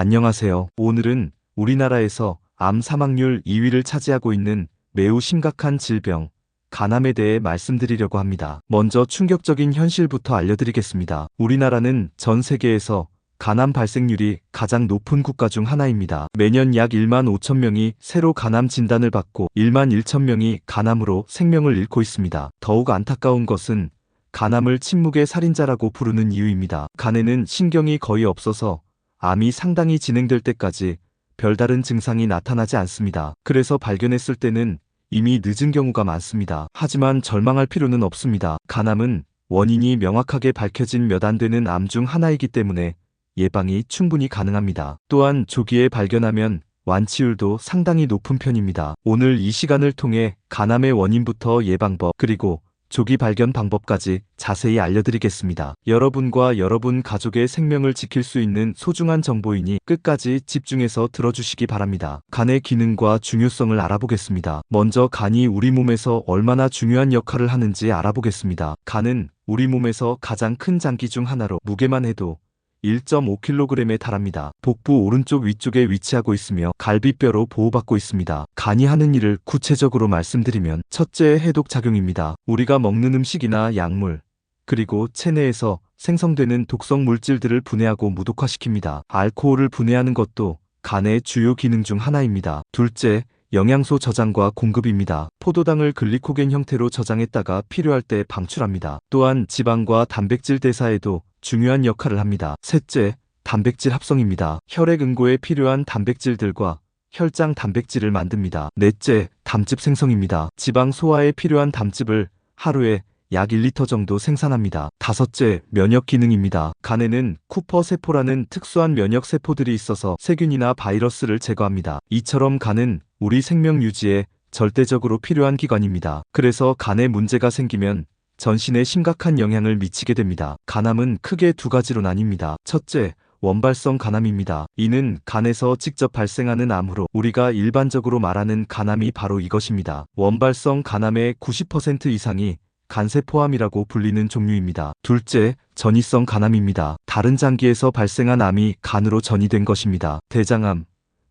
안녕하세요. 오늘은 우리나라에서 암 사망률 2위를 차지하고 있는 매우 심각한 질병, 간암에 대해 말씀드리려고 합니다. 먼저 충격적인 현실부터 알려드리겠습니다. 우리나라는 전 세계에서 간암 발생률이 가장 높은 국가 중 하나입니다. 매년 약 1만 5천 명이 새로 간암 진단을 받고 1만 1천 명이 간암으로 생명을 잃고 있습니다. 더욱 안타까운 것은 간암을 침묵의 살인자라고 부르는 이유입니다. 간에는 신경이 거의 없어서 암이 상당히 진행될 때까지 별다른 증상이 나타나지 않습니다. 그래서 발견했을 때는 이미 늦은 경우가 많습니다. 하지만 절망할 필요는 없습니다. 간암은 원인이 명확하게 밝혀진 몇 안 되는 암 중 하나이기 때문에 예방이 충분히 가능합니다. 또한 조기에 발견하면 완치율도 상당히 높은 편입니다. 오늘 이 시간을 통해 간암의 원인부터 예방법 그리고 조기 발견 방법까지 자세히 알려드리겠습니다. 여러분과 여러분 가족의 생명을 지킬 수 있는 소중한 정보이니 끝까지 집중해서 들어주시기 바랍니다. 간의 기능과 중요성을 알아보겠습니다. 먼저 간이 우리 몸에서 얼마나 중요한 역할을 하는지 알아보겠습니다. 간은 우리 몸에서 가장 큰 장기 중 하나로 무게만 해도 1.5kg에 달합니다. 복부 오른쪽 위쪽에 위치하고 있으며 갈비뼈로 보호받고 있습니다. 간이 하는 일을 구체적으로 말씀드리면 첫째 해독 작용입니다. 우리가 먹는 음식이나 약물, 그리고 체내에서 생성되는 독성 물질들을 분해하고 무독화시킵니다. 알코올을 분해하는 것도 간의 주요 기능 중 하나입니다. 둘째, 영양소 저장과 공급입니다. 포도당을 글리코겐 형태로 저장했다가 필요할 때 방출합니다. 또한 지방과 단백질 대사에도 중요한 역할을 합니다. 셋째, 단백질 합성입니다. 혈액 응고에 필요한 단백질들과 혈장 단백질을 만듭니다. 넷째, 담즙 생성입니다. 지방 소화에 필요한 담즙을 하루에 약 1리터 정도 생산합니다. 다섯째, 면역 기능입니다. 간에는 쿠퍼 세포라는 특수한 면역 세포들이 있어서 세균이나 바이러스를 제거합니다. 이처럼 간은 우리 생명 유지에 절대적으로 필요한 기관입니다. 그래서 간에 문제가 생기면 전신에 심각한 영향을 미치게 됩니다. 간암은 크게 두 가지로 나뉩니다. 첫째, 원발성 간암입니다. 이는 간에서 직접 발생하는 암으로 우리가 일반적으로 말하는 간암이 바로 이것입니다. 원발성 간암의 90% 이상이 간세포암이라고 불리는 종류입니다. 둘째, 전이성 간암입니다. 다른 장기에서 발생한 암이 간으로 전이된 것입니다. 대장암,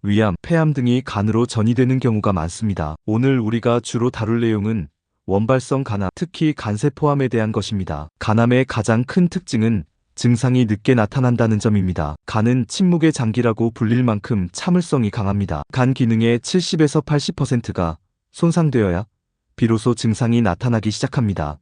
위암, 폐암 등이 간으로 전이되는 경우가 많습니다. 오늘 우리가 주로 다룰 내용은 원발성 간암, 특히 간세포암에 대한 것입니다. 간암의 가장 큰 특징은 증상이 늦게 나타난다는 점입니다. 간은 침묵의 장기라고 불릴 만큼 참을성이 강합니다. 간 기능의 70에서 80%가 손상되어야 비로소 증상이 나타나기 시작합니다.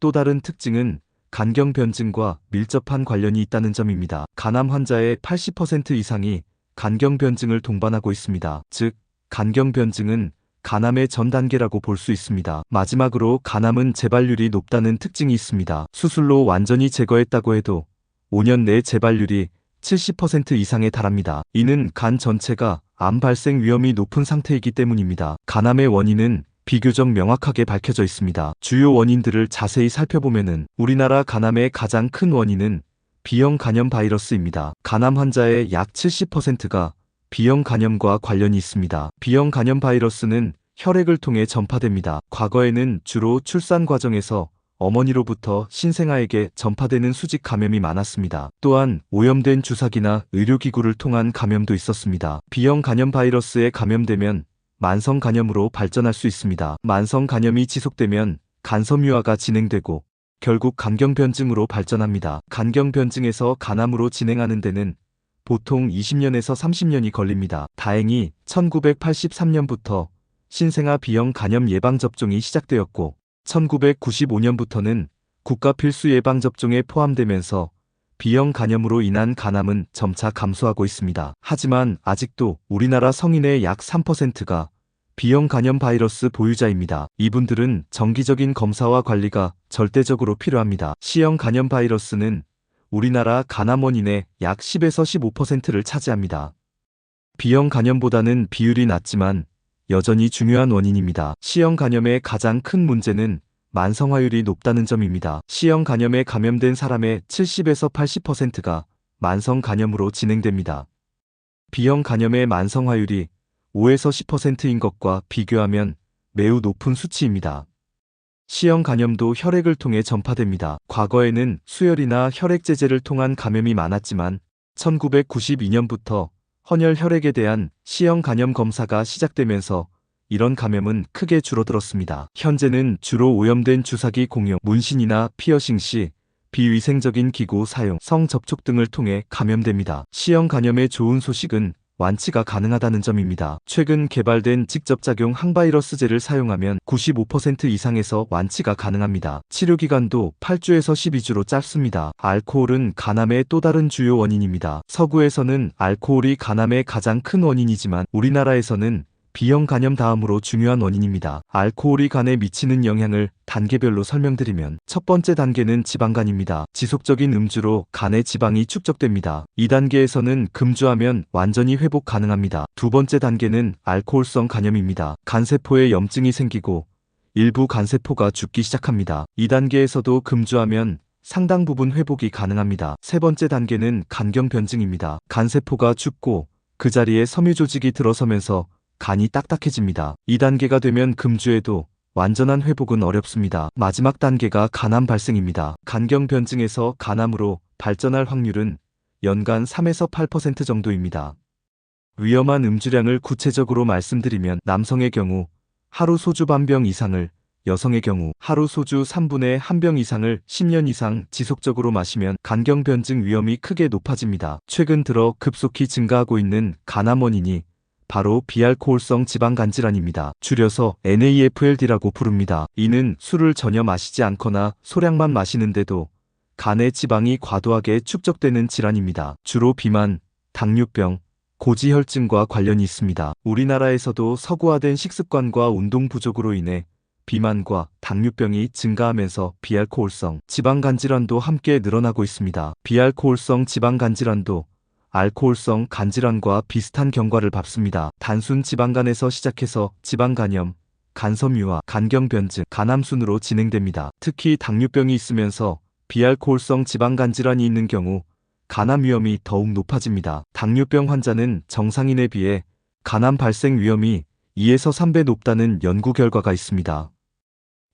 또 다른 특징은 간경 변증과 밀접한 관련이 있다는 점입니다. 간암 환자의 80% 이상이 간경 변증을 동반하고 있습니다. 즉, 간경 변증은 간암의 전 단계라고 볼 수 있습니다. 마지막으로 간암은 재발률이 높다는 특징이 있습니다. 수술로 완전히 제거했다고 해도 5년 내 재발률이 70% 이상에 달합니다. 이는 간 전체가 암 발생 위험이 높은 상태이기 때문입니다. 간암의 원인은 비교적 명확하게 밝혀져 있습니다. 주요 원인들을 자세히 살펴보면은 우리나라 간암의 가장 큰 원인은 B형 간염 바이러스입니다. 간암 환자의 약 70%가 B형 간염과 관련이 있습니다. B형 간염 바이러스는 혈액을 통해 전파됩니다. 과거에는 주로 출산 과정에서 어머니로부터 신생아에게 전파되는 수직 감염이 많았습니다. 또한 오염된 주사기나 의료기구를 통한 감염도 있었습니다. B형 간염 바이러스에 감염되면 만성 간염으로 발전할 수 있습니다. 만성 간염이 지속되면 간섬유화가 진행되고 결국 간경변증으로 발전합니다. 간경변증에서 간암으로 진행하는 데는 보통 20년에서 30년이 걸립니다. 다행히 1983년부터 신생아 B형 간염 예방접종이 시작되었고 1995년부터는 국가 필수 예방접종에 포함되면서 B형 간염으로 인한 간암은 점차 감소하고 있습니다. 하지만 아직도 우리나라 성인의 약 3%가 B형 간염 바이러스 보유자입니다. 이분들은 정기적인 검사와 관리가 절대적으로 필요합니다. C형 간염 바이러스는 우리나라 간암 원인의 약 10에서 15%를 차지합니다. B형 간염보다는 비율이 낮지만 여전히 중요한 원인입니다. C형 간염의 가장 큰 문제는 만성화율이 높다는 점입니다. C형 간염에 감염된 사람의 70에서 80%가 만성 간염으로 진행됩니다. B형 간염의 만성화율이 5에서 10%인 것과 비교하면 매우 높은 수치입니다. C형 간염도 혈액을 통해 전파됩니다. 과거에는 수혈이나 혈액 제제를 통한 감염이 많았지만 1992년부터 헌혈 혈액에 대한 C형 간염 검사가 시작되면서 이런 감염은 크게 줄어들었습니다. 현재는 주로 오염된 주사기 공용, 문신이나 피어싱 시 비위생적인 기구 사용, 성 접촉 등을 통해 감염됩니다. C형 간염의 좋은 소식은 완치가 가능하다는 점입니다. 최근 개발된 직접작용 항바이러스제를 사용하면 95% 이상에서 완치가 가능합니다. 치료 기간도 8주에서 12주로 짧습니다. 알코올은 간암의 또 다른 주요 원인입니다. 서구에서는 알코올이 간암의 가장 큰 원인이지만 우리나라에서는 B형 간염 다음으로 중요한 원인입니다. 알코올이 간에 미치는 영향을 단계별로 설명드리면 첫 번째 단계는 지방간입니다. 지속적인 음주로 간의 지방이 축적됩니다. 2단계에서는 금주하면 완전히 회복 가능합니다. 두 번째 단계는 알코올성 간염입니다. 간세포에 염증이 생기고 일부 간세포가 죽기 시작합니다. 2단계에서도 금주하면 상당 부분 회복이 가능합니다. 세 번째 단계는 간경 변증입니다. 간세포가 죽고 그 자리에 섬유 조직이 들어서면서 간이 딱딱해집니다. 2단계가 되면 금주에도 완전한 회복은 어렵습니다. 마지막 단계가 간암 발생입니다. 간경 변증에서 간암으로 발전할 확률은 연간 3에서 8% 정도입니다. 위험한 음주량을 구체적으로 말씀드리면 남성의 경우 하루 소주 반병 이상을 여성의 경우 하루 소주 3분의 1병 이상을 10년 이상 지속적으로 마시면 간경 변증 위험이 크게 높아집니다. 최근 들어 급속히 증가하고 있는 간암 원인이 바로 비알코올성 지방간 질환입니다. 줄여서 NAFLD라고 부릅니다. 이는 술을 전혀 마시지 않거나 소량만 마시는데도 간의 지방이 과도하게 축적되는 질환입니다. 주로 비만, 당뇨병, 고지혈증과 관련이 있습니다. 우리나라에서도 서구화된 식습관과 운동 부족으로 인해 비만과 당뇨병이 증가하면서 비알코올성 지방간 질환도 함께 늘어나고 있습니다. 비알코올성 지방간 질환도 알코올성 간질환과 비슷한 경과를 밟습니다. 단순 지방간에서 시작해서 지방간염, 간섬유화, 간경변증, 간암순으로 진행됩니다. 특히 당뇨병이 있으면서 비알코올성 지방간 질환이 있는 경우 간암 위험이 더욱 높아집니다. 당뇨병 환자는 정상인에 비해 간암 발생 위험이 2에서 3배 높다는 연구 결과가 있습니다.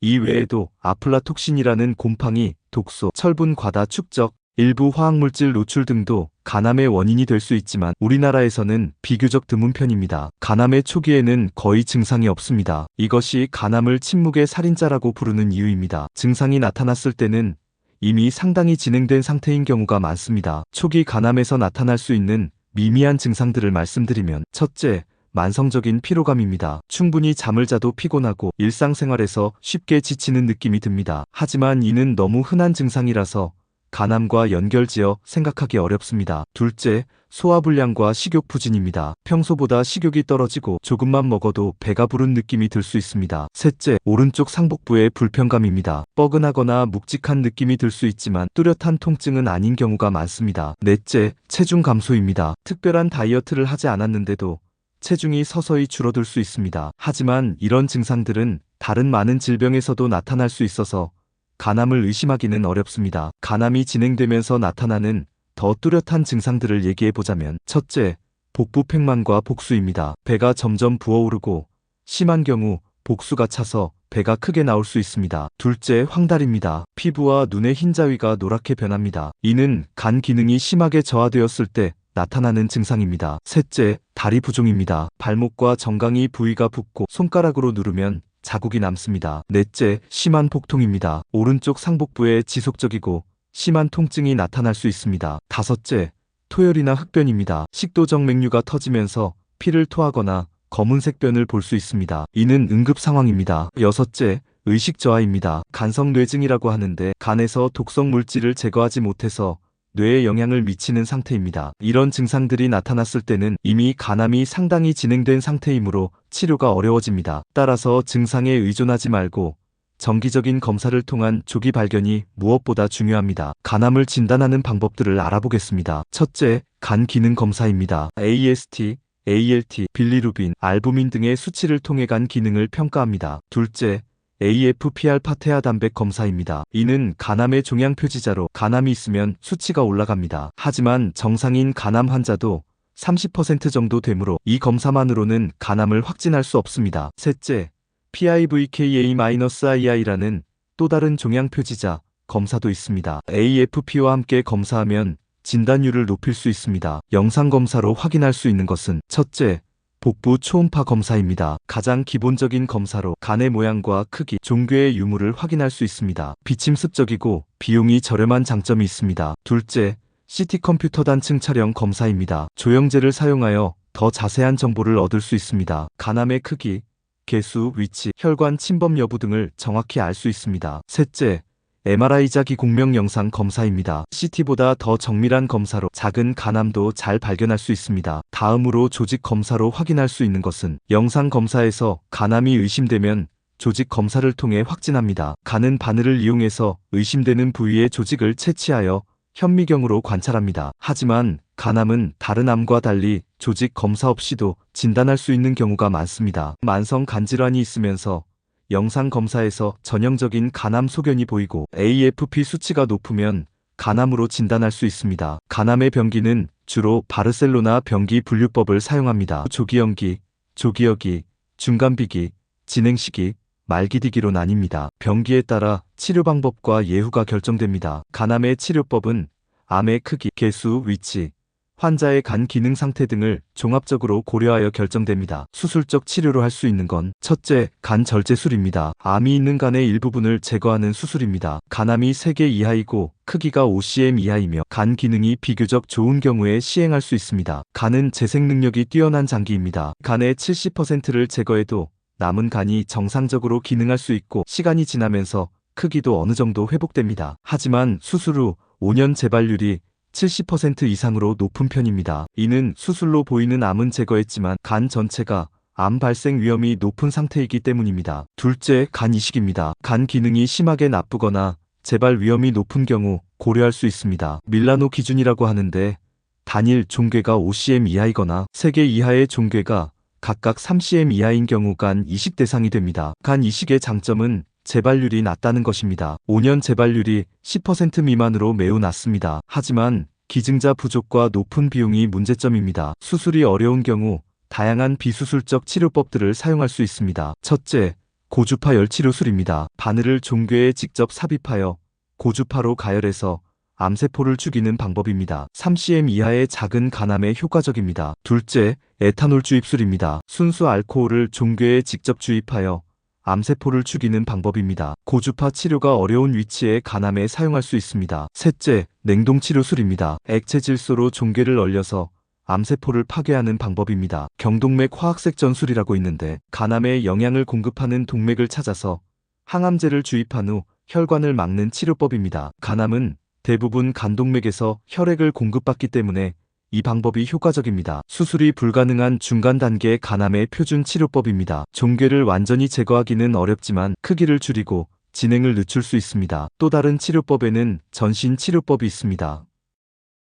이 외에도 아플라톡신이라는 곰팡이, 독소, 철분 과다 축적, 일부 화학물질 노출 등도 간암의 원인이 될 수 있지만 우리나라에서는 비교적 드문 편입니다. 간암의 초기에는 거의 증상이 없습니다. 이것이 간암을 침묵의 살인자라고 부르는 이유입니다. 증상이 나타났을 때는 이미 상당히 진행된 상태인 경우가 많습니다. 초기 간암에서 나타날 수 있는 미미한 증상들을 말씀드리면 첫째, 만성적인 피로감입니다. 충분히 잠을 자도 피곤하고 일상생활에서 쉽게 지치는 느낌이 듭니다. 하지만 이는 너무 흔한 증상이라서 간암과 연결지어 생각하기 어렵습니다. 둘째, 소화불량과 식욕 부진입니다. 평소보다 식욕이 떨어지고 조금만 먹어도 배가 부른 느낌이 들 수 있습니다. 셋째, 오른쪽 상복부의 불편감입니다. 뻐근하거나 묵직한 느낌이 들 수 있지만 뚜렷한 통증은 아닌 경우가 많습니다. 넷째, 체중 감소입니다. 특별한 다이어트를 하지 않았는데도 체중이 서서히 줄어들 수 있습니다. 하지만 이런 증상들은 다른 많은 질병에서도 나타날 수 있어서 간암을 의심하기는 어렵습니다. 간암이 진행되면서 나타나는 더 뚜렷한 증상들을 얘기해 보자면 첫째, 복부 팽만과 복수입니다. 배가 점점 부어오르고 심한 경우 복수가 차서 배가 크게 나올 수 있습니다. 둘째, 황달입니다. 피부와 눈의 흰자위가 노랗게 변합니다. 이는 간 기능이 심하게 저하되었을 때 나타나는 증상입니다. 셋째, 다리 부종입니다. 발목과 정강이 부위가 붓고 손가락으로 누르면 자국이 남습니다. 넷째, 심한 복통입니다. 오른쪽 상복부에 지속적이고 심한 통증이 나타날 수 있습니다. 다섯째, 토열이나 흑변입니다. 식도적 맥류가 터지면서 피를 토하거나 검은색 변을 볼 수 있습니다. 이는 응급 상황입니다. 여섯째, 의식 저하입니다. 간성 뇌증이라고 하는데 간에서 독성 물질을 제거하지 못해서 뇌에 영향을 미치는 상태입니다. 이런 증상들이 나타났을 때는 이미 간암이 상당히 진행된 상태이므로 치료가 어려워집니다. 따라서 증상에 의존하지 말고 정기적인 검사를 통한 조기 발견이 무엇보다 중요합니다. 간암을 진단하는 방법들을 알아보겠습니다. 첫째, 간 기능 검사입니다. AST, ALT, 빌리루빈, 알부민 등의 수치를 통해 간 기능을 평가합니다. 둘째, AFPR 파테아 단백 검사입니다. 이는 간암의 종양 표지자로 간암이 있으면 수치가 올라갑니다. 하지만 정상인 간암 환자도 30% 정도 되므로 이 검사만으로는 간암을 확진할 수 없습니다. 셋째, PIVKA-II라는 또 다른 종양 표지자 검사도 있습니다. AFP와 함께 검사하면 진단율을 높일 수 있습니다. 영상 검사로 확인할 수 있는 것은 첫째, 복부 초음파 검사입니다. 가장 기본적인 검사로 간의 모양과 크기, 종괴의 유무를 확인할 수 있습니다. 비침습적이고 비용이 저렴한 장점이 있습니다. 둘째, CT 컴퓨터 단층 촬영 검사입니다. 조영제를 사용하여 더 자세한 정보를 얻을 수 있습니다. 간암의 크기, 개수, 위치, 혈관 침범 여부 등을 정확히 알 수 있습니다. 셋째, MRI 자기 공명 영상 검사입니다. CT보다 더 정밀한 검사로 작은 간암도 잘 발견할 수 있습니다. 다음으로 조직 검사로 확인할 수 있는 것은 영상 검사에서 간암이 의심되면 조직 검사를 통해 확진합니다. 간은 바늘을 이용해서 의심되는 부위의 조직을 채취하여 현미경으로 관찰합니다. 하지만 간암은 다른 암과 달리 조직 검사 없이도 진단할 수 있는 경우가 많습니다. 만성 간질환이 있으면서 영상 검사에서 전형적인 간암 소견이 보이고 AFP 수치가 높으면 간암으로 진단할 수 있습니다. 간암의 병기는 주로 바르셀로나 병기 분류법을 사용합니다. 조기 연기, 조기 여기, 중간 비기, 진행 시기, 말기 디기로 나뉩니다. 병기에 따라 치료 방법과 예후가 결정됩니다. 간암의 치료법은 암의 크기, 개수, 위치, 환자의 간 기능 상태 등을 종합적으로 고려하여 결정됩니다. 수술적 치료로 할 수 있는 건 첫째, 간 절제술입니다. 암이 있는 간의 일부분을 제거하는 수술입니다. 간암이 3개 이하이고 크기가 5cm 이하이며 간 기능이 비교적 좋은 경우에 시행할 수 있습니다. 간은 재생 능력이 뛰어난 장기입니다. 간의 70%를 제거해도 남은 간이 정상적으로 기능할 수 있고 시간이 지나면서 크기도 어느 정도 회복됩니다. 하지만 수술 후 5년 재발률이 70% 이상으로 높은 편입니다. 이는 수술로 보이는 암은 제거했지만 간 전체가 암 발생 위험이 높은 상태이기 때문입니다. 둘째, 간 이식입니다. 간 기능이 심하게 나쁘거나 재발 위험이 높은 경우 고려할 수 있습니다. 밀라노 기준이라고 하는데 단일 종괴가 5cm 이하이거나 3개 이하의 종괴가 각각 3cm 이하인 경우 간 이식 대상이 됩니다. 간 이식의 장점은 재발률이 낮다는 것입니다. 5년 재발률이 10% 미만으로 매우 낮습니다. 하지만 기증자 부족과 높은 비용이 문제점입니다. 수술이 어려운 경우 다양한 비수술적 치료법들을 사용할 수 있습니다. 첫째, 고주파 열치료술입니다. 바늘을 종괴에 직접 삽입하여 고주파로 가열해서 암세포를 죽이는 방법입니다. 3cm 이하의 작은 간암에 효과적입니다. 둘째, 에탄올 주입술입니다. 순수 알코올을 종괴에 직접 주입하여 암세포를 죽이는 방법입니다. 고주파 치료가 어려운 위치에 간암에 사용할 수 있습니다. 셋째, 냉동치료술입니다. 액체 질소로 종괴를 얼려서 암세포를 파괴하는 방법입니다. 경동맥 화학색 전술이라고 있는데 간암에 영양을 공급하는 동맥을 찾아서 항암제를 주입한 후 혈관을 막는 치료법입니다. 간암은 대부분 간동맥에서 혈액을 공급받기 때문에 이 방법이 효과적입니다. 수술이 불가능한 중간 단계의 간암의 표준 치료법입니다. 종괴를 완전히 제거하기는 어렵지만 크기를 줄이고 진행을 늦출 수 있습니다. 또 다른 치료법에는 전신 치료법이 있습니다.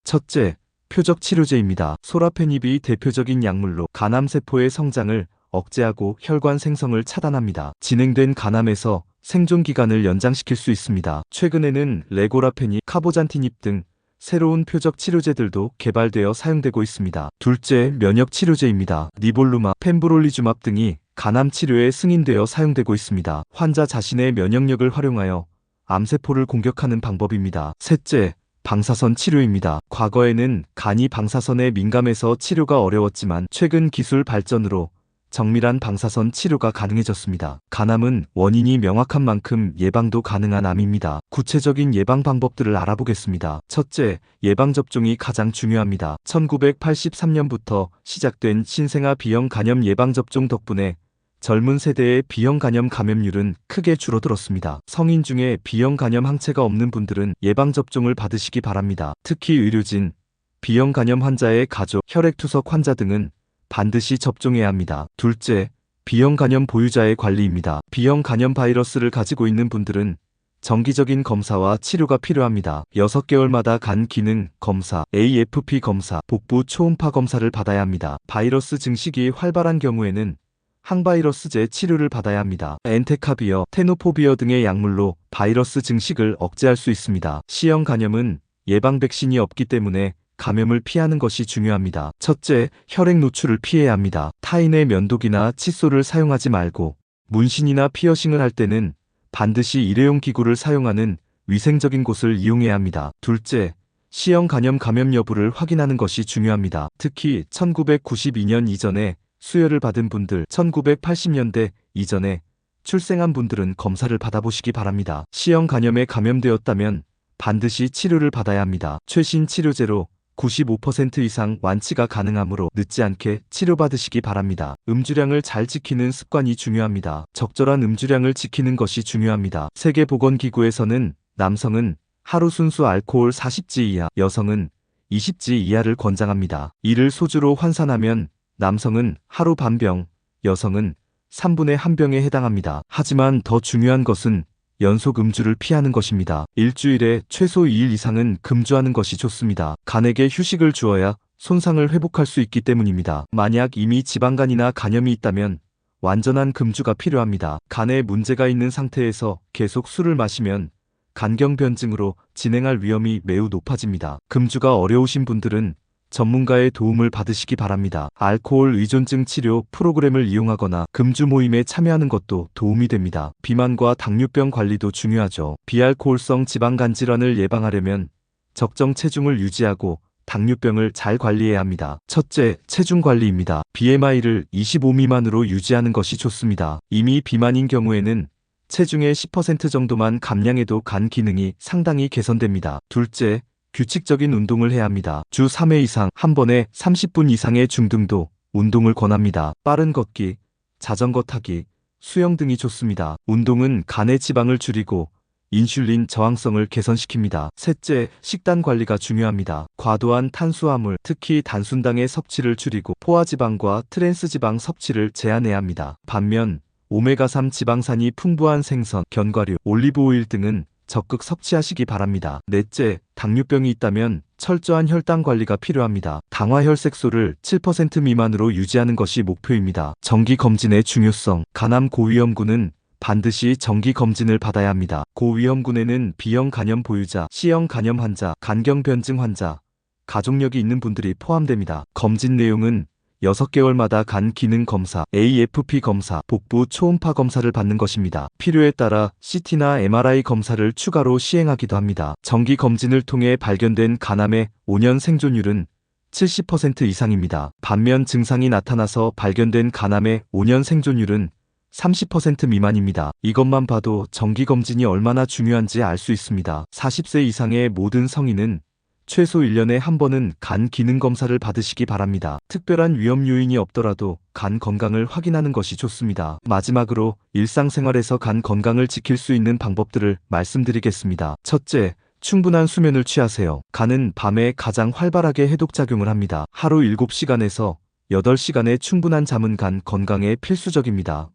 첫째, 표적 치료제입니다. 소라페닙이 대표적인 약물로 간암세포의 성장을 억제하고 혈관 생성을 차단합니다. 진행된 간암에서 생존 기간을 연장시킬 수 있습니다. 최근에는 레고라페닙, 카보잔티닙 등 새로운 표적 치료제들도 개발되어 사용되고 있습니다. 둘째, 면역 치료제입니다. 니볼루마, 펜브롤리주맙 등이 간암 치료에 승인되어 사용되고 있습니다. 환자 자신의 면역력을 활용하여 암세포를 공격하는 방법입니다. 셋째, 방사선 치료입니다. 과거에는 간이 방사선에 민감해서 치료가 어려웠지만 최근 기술 발전으로 정밀한 방사선 치료가 가능해졌습니다. 간암은 원인이 명확한 만큼 예방도 가능한 암입니다. 구체적인 예방 방법들을 알아보겠습니다. 첫째, 예방접종이 가장 중요합니다. 1983년부터 시작된 신생아 비형 간염 예방접종 덕분에 젊은 세대의 비형 간염 감염률은 크게 줄어들었습니다. 성인 중에 비형 간염 항체가 없는 분들은 예방접종을 받으시기 바랍니다. 특히 의료진, 비형 간염 환자의 가족, 혈액투석 환자 등은 반드시 접종해야 합니다. 둘째, B형 간염 보유자의 관리입니다. B형 간염 바이러스를 가지고 있는 분들은 정기적인 검사와 치료가 필요합니다. 6개월마다 간 기능 검사, AFP 검사, 복부 초음파 검사를 받아야 합니다. 바이러스 증식이 활발한 경우에는 항바이러스제 치료를 받아야 합니다. 엔테카비어, 테노포비어 등의 약물로 바이러스 증식을 억제할 수 있습니다. C형 간염은 예방 백신이 없기 때문에 감염을 피하는 것이 중요합니다. 첫째, 혈액 노출을 피해야 합니다. 타인의 면도기나 칫솔을 사용하지 말고 문신이나 피어싱을 할 때는 반드시 일회용 기구를 사용하는 위생적인 곳을 이용해야 합니다. 둘째, C형 간염 감염 여부를 확인하는 것이 중요합니다. 특히 1992년 이전에 수혈을 받은 분들, 1980년대 이전에 출생한 분들은 검사를 받아보시기 바랍니다. C형 간염에 감염되었다면 반드시 치료를 받아야 합니다. 최신 치료제로 95% 이상 완치가 가능하므로 늦지 않게 치료받으시기 바랍니다. 음주량을 잘 지키는 습관이 중요합니다. 적절한 음주량을 지키는 것이 중요합니다. 세계보건기구에서는 남성은 하루 순수 알코올 40지 이하, 여성은 20지 이하를 권장합니다. 이를 소주로 환산하면 남성은 하루 반병, 여성은 3분의 1병에 해당합니다. 하지만 더 중요한 것은 연속 음주를 피하는 것입니다. 일주일에 최소 2일 이상은 금주하는 것이 좋습니다. 간에게 휴식을 주어야 손상을 회복할 수 있기 때문입니다. 만약 이미 지방간이나 간염이 있다면 완전한 금주가 필요합니다. 간에 문제가 있는 상태에서 계속 술을 마시면 간경변증으로 진행할 위험이 매우 높아집니다. 금주가 어려우신 분들은 전문가의 도움을 받으시기 바랍니다. 알코올 의존증 치료 프로그램을 이용하거나 금주 모임에 참여하는 것도 도움이 됩니다. 비만과 당뇨병 관리도 중요하죠. 비알코올성 지방간 질환을 예방하려면 적정 체중을 유지하고 당뇨병을 잘 관리해야 합니다. 첫째, 체중 관리입니다. BMI를 25 미만으로 유지하는 것이 좋습니다. 이미 비만인 경우에는 체중의 10% 정도만 감량해도 간 기능이 상당히 개선됩니다. 둘째, 규칙적인 운동을 해야 합니다. 주 3회 이상 한 번에 30분 이상의 중등도 운동을 권합니다. 빠른 걷기, 자전거 타기, 수영 등이 좋습니다. 운동은 간의 지방을 줄이고 인슐린 저항성을 개선시킵니다. 셋째, 식단 관리가 중요합니다. 과도한 탄수화물, 특히 단순당의 섭취를 줄이고 포화지방과 트랜스지방 섭취를 제한해야 합니다. 반면 오메가3 지방산이 풍부한 생선, 견과류, 올리브오일 등은 적극 섭취하시기 바랍니다. 넷째, 당뇨병이 있다면 철저한 혈당 관리가 필요합니다. 당화혈색소를 7% 미만으로 유지하는 것이 목표입니다. 정기 검진의 중요성, 간암 고위험군은 반드시 정기 검진을 받아야 합니다. 고위험군에는 B형 간염 보유자, C형 간염 환자, 간경변증 환자, 가족력이 있는 분들이 포함됩니다. 검진 내용은 6개월마다 간 기능 검사, AFP 검사, 복부 초음파 검사를 받는 것입니다. 필요에 따라 CT나 MRI 검사를 추가로 시행하기도 합니다. 정기 검진을 통해 발견된 간암의 5년 생존율은 70% 이상입니다. 반면 증상이 나타나서 발견된 간암의 5년 생존율은 30% 미만입니다. 이것만 봐도 정기 검진이 얼마나 중요한지 알 수 있습니다. 40세 이상의 모든 성인은 최소 1년에 한 번은 간 기능 검사를 받으시기 바랍니다. 특별한 위험 요인이 없더라도 간 건강을 확인하는 것이 좋습니다. 마지막으로 일상생활에서 간 건강을 지킬 수 있는 방법들을 말씀드리겠습니다. 첫째, 충분한 수면을 취하세요. 간은 밤에 가장 활발하게 해독작용을 합니다. 하루 7시간에서 8시간의 충분한 잠은 간 건강에 필수적입니다.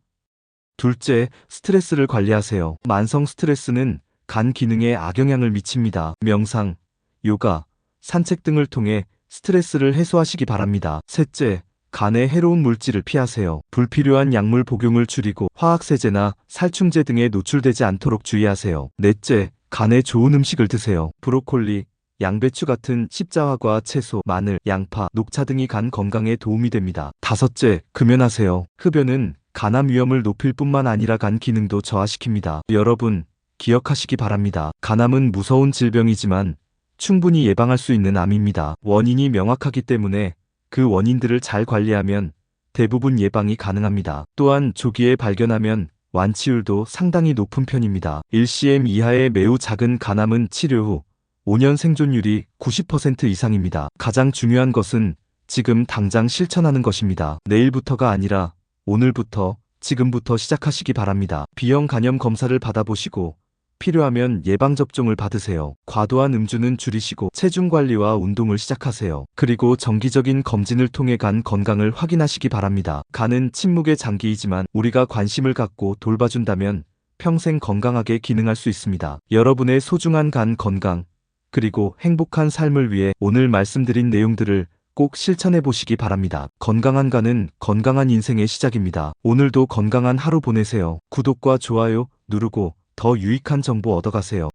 둘째, 스트레스를 관리하세요. 만성 스트레스는 간 기능에 악영향을 미칩니다. 명상, 요가, 산책 등을 통해 스트레스를 해소하시기 바랍니다. 셋째, 간에 해로운 물질을 피하세요. 불필요한 약물 복용을 줄이고 화학세제나 살충제 등에 노출되지 않도록 주의하세요. 넷째, 간에 좋은 음식을 드세요. 브로콜리, 양배추 같은 십자화과 채소, 마늘, 양파, 녹차 등이 간 건강에 도움이 됩니다. 다섯째, 금연하세요. 흡연은 간암 위험을 높일 뿐만 아니라 간 기능도 저하시킵니다. 여러분, 기억하시기 바랍니다. 간암은 무서운 질병이지만 충분히 예방할 수 있는 암입니다. 원인이 명확하기 때문에 그 원인들을 잘 관리하면 대부분 예방이 가능합니다. 또한 조기에 발견하면 완치율도 상당히 높은 편입니다. 1cm 이하의 매우 작은 간암은 치료 후 5년 생존율이 90% 이상입니다. 가장 중요한 것은 지금 당장 실천하는 것입니다. 내일부터가 아니라 오늘부터 지금부터 시작하시기 바랍니다. B형 간염 검사를 받아보시고 필요하면 예방접종을 받으세요. 과도한 음주는 줄이시고 체중 관리와 운동을 시작하세요. 그리고 정기적인 검진을 통해 간 건강을 확인하시기 바랍니다. 간은 침묵의 장기이지만 우리가 관심을 갖고 돌봐준다면 평생 건강하게 기능할 수 있습니다. 여러분의 소중한 간 건강, 그리고 행복한 삶을 위해 오늘 말씀드린 내용들을 꼭 실천해 보시기 바랍니다. 건강한 간은 건강한 인생의 시작입니다. 오늘도 건강한 하루 보내세요. 구독과 좋아요 누르고 더 유익한 정보 얻어가세요.